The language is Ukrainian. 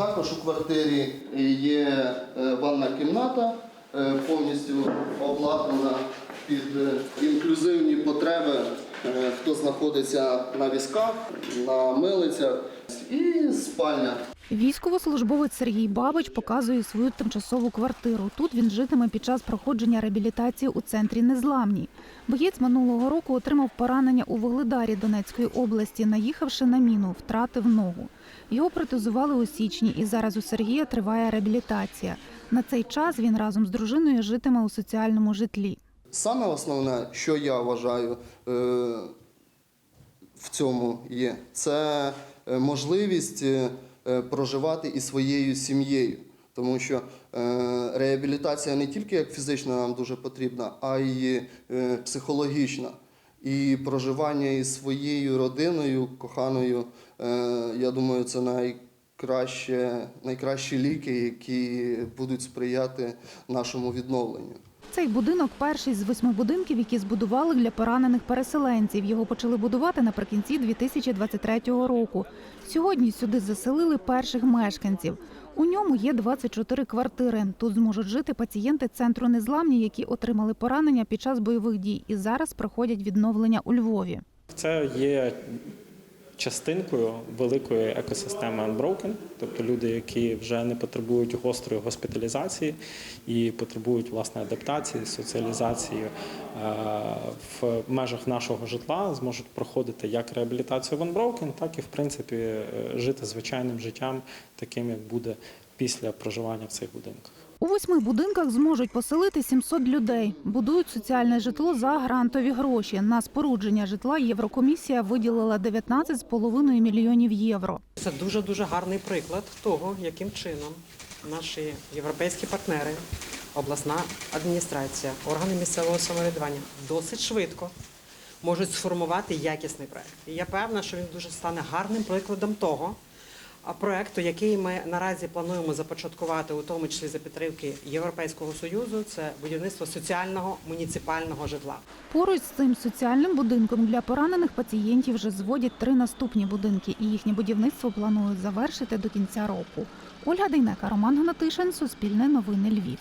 Також у квартирі є е, ванна кімната, е, повністю обладнана під е, інклюзивні потреби, е, хто знаходиться на візках, на милицях і спальня. Військовослужбовець Сергій Бабич показує свою тимчасову квартиру. Тут він житиме під час проходження реабілітації у центрі Незламній. Боєць минулого року отримав поранення у Вугледарі Донецької області, наїхавши на міну, втратив ногу. Його протезували у січні, і зараз у Сергія триває реабілітація. На цей час він разом з дружиною житиме у соціальному житлі. Саме основне, що я вважаю е, в цьому є, це е, можливість е, проживати із своєю сім'єю. Тому що реабілітація не тільки як фізична нам дуже потрібна, а й психологічна. І проживання із своєю родиною, коханою, я думаю, це найкраще, найкращі ліки, які будуть сприяти нашому відновленню. Цей будинок перший з восьми будинків, які збудували для поранених переселенців. Його почали будувати наприкінці 2023 року. Сьогодні сюди заселили перших мешканців. У ньому є 24 квартири. Тут зможуть жити пацієнти центру незламні, які отримали поранення під час бойових дій і зараз проходять відновлення у Львові. Це є частинкою великої екосистеми Unbroken, тобто люди, які вже не потребують гострої госпіталізації і потребують власне адаптації, соціалізації е, в межах нашого житла, зможуть проходити як реабілітацію в Unbroken, так і в принципі е, жити звичайним життям, таким як буде після проживання в цих будинках. У восьми будинках зможуть поселити 700 людей. Будують соціальне житло за грантові гроші. На спорудження житла Єврокомісія виділила 19,5 мільйонів євро. Це дуже дуже гарний приклад того, яким чином наші європейські партнери, обласна адміністрація, органи місцевого самоврядування досить швидко можуть сформувати якісний проект. І я певна, що він дуже стане гарним прикладом того. Проекту, який ми наразі плануємо започаткувати, у тому числі за підтримки Європейського союзу, це будівництво соціального муніципального житла. Поруч з цим соціальним будинком для поранених пацієнтів вже зводять три наступні будинки, і їхнє будівництво планують завершити до кінця року. Ольга Дейнека, Роман Гнатишин, Суспільне новини Львів.